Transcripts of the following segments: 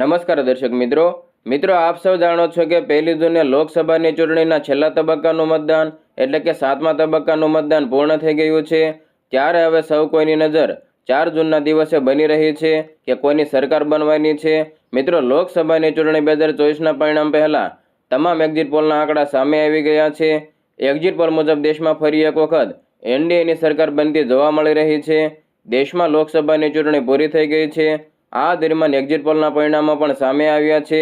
નમસ્કાર દર્શક મિત્રો. મિત્રો, આપ સૌ જાણો છો કે પહેલી જૂને લોકસભાની ચૂંટણીના છેલ્લા તબક્કાનું મતદાન, એટલે કે સાતમા તબક્કાનું મતદાન પૂર્ણ થઈ ગયું છે. ત્યારે હવે સૌ કોઈની નજર ચાર જૂનના દિવસે બની રહી છે કે કોઈની સરકાર બનવાની છે. મિત્રો, લોકસભાની ચૂંટણી બે હજાર ચોવીસના પરિણામ પહેલાં તમામ એક્ઝિટ પોલના આંકડા સામે આવી ગયા છે. એક્ઝિટ પોલ મુજબ દેશમાં ફરી એક વખત એનડીએની સરકાર બનતી જોવા મળી રહી છે. દેશમાં લોકસભાની ચૂંટણી પૂરી થઈ ગઈ છે. આ દરમિયાન એક્ઝિટ પોલના પરિણામો પણ સામે આવ્યા છે.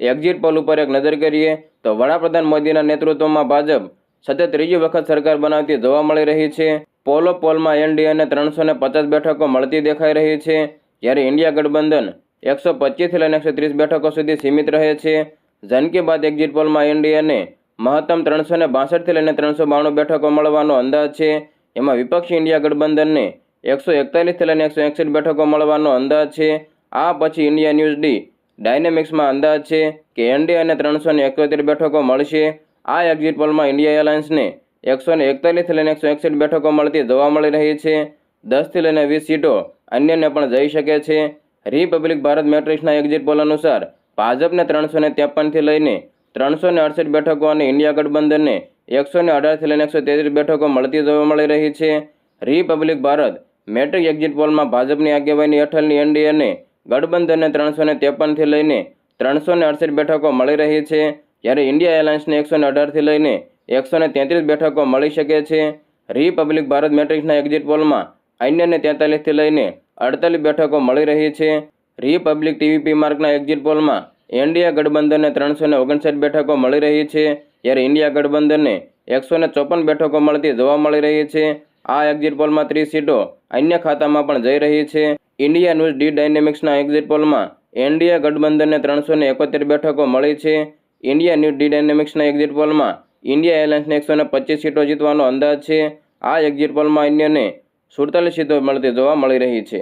એક્ઝિટ પોલ ઉપર એક નજર કરીએ તો વડાપ્રધાન મોદીના નેતૃત્વમાં ભાજપ સતત ત્રીજી વખત સરકાર બનાવતી જોવા મળી રહી છે. પોલો પોલમાં એનડીએને ત્રણસો ને પચાસ બેઠકો મળતી દેખાઈ રહી છે. જ્યારે ઇન્ડિયા ગઠબંધન એકસો પચીસથી લઈને એકસો ત્રીસ બેઠકો સુધી સીમિત રહે છે. જનકી બાદ એક્ઝિટ પોલમાં એનડીએને મહત્તમ ત્રણસો ને બાસઠથી લઈને ત્રણસો બાણું બેઠકો મળવાનો અંદાજ છે. એમાં વિપક્ષી ઇન્ડિયા ગઠબંધનને એકસો એકતાલીસથી લઈને એકસો એકસઠ બેઠકો મળવાનો અંદાજ છે. આ પછી ઇન્ડિયા ન્યૂઝ ડી. ડાયનેમિક્સમાં અંદાજ છે કે એનડીએ અને ત્રણસો ને એકોતેર બેઠકો મળશે. આ એક્ઝિટ પોલમાં ઇન્ડિયા એલાયન્સને એકસો ને એકતાલીસથી લઈને એકસો એકસઠ બેઠકો મળતી જોવા મળી રહી છે. દસથી લઈને વીસ સીટો અન્યને પણ જઈ શકે છે. રિપબ્લિક ભારત મેટ્રિક્સના એક્ઝિટ પોલ અનુસાર ભાજપને ત્રણસો ને ત્રેપનથી લઈને ત્રણસો ને અડસઠ બેઠકો અને ઇન્ડિયા ગઠબંધનને એકસો ને અઢારથી લઈને એકસો તેત્રીસ બેઠકો મળતી જોવા મળી રહી છે. રિપબ્લિક ભારત મેટ્રિક એક્ઝિટ પોલમાં ભાજપની આગેવાની હેઠળની એનડીએને ગઠબંધનને ત્રણસો ને ત્રેપનથી લઈને ત્રણસો ને અડસઠ બેઠકો મળી રહી છે. જ્યારે ઇન્ડિયા એલાયન્સને એકસો ને અઢારથી લઈને એકસો ને તેત્રીસ બેઠકો મળી શકે છે. રિપબ્લિક ભારત મેટ્રિક્સના એક્ઝિટ પોલમાં અન્યને તેતાલીસથી લઈને અડતાલીસ બેઠકો મળી રહી છે. રિપબ્લિક ટીવીપી માર્કના એક્ઝિટ પોલમાં એનડીએ ગઠબંધનને ત્રણસો ને ઓગણસાઠ બેઠકો મળી રહી છે. જ્યારે ઇન્ડિયા ગઠબંધનને એકસો ને ચોપન બેઠકો મળતી જોવા મળી રહી છે. આ એક્ઝિટ પોલમાં ત્રીસ સીટો અન્ય ખાતામાં પણ જઈ રહી છે. ઇન્ડિયા ન્યૂઝ ડી ડાયનેમિક્સના એક્ઝિટ પોલમાં એનડીએ ગઠબંધનને ત્રણસો ને એકોતેર બેઠકો મળી છે. ઇન્ડિયા ન્યૂઝ ડી ડાયનેમિક્સના એક્ઝિટ પોલમાં ઇન્ડિયા એરલાઇન્સને એકસો ને પચીસ સીટો જીતવાનો અંદાજ છે. આ એક્ઝિટ પોલમાં અન્યને સુડતાલીસ સીટો મળતી જોવા મળી રહી છે.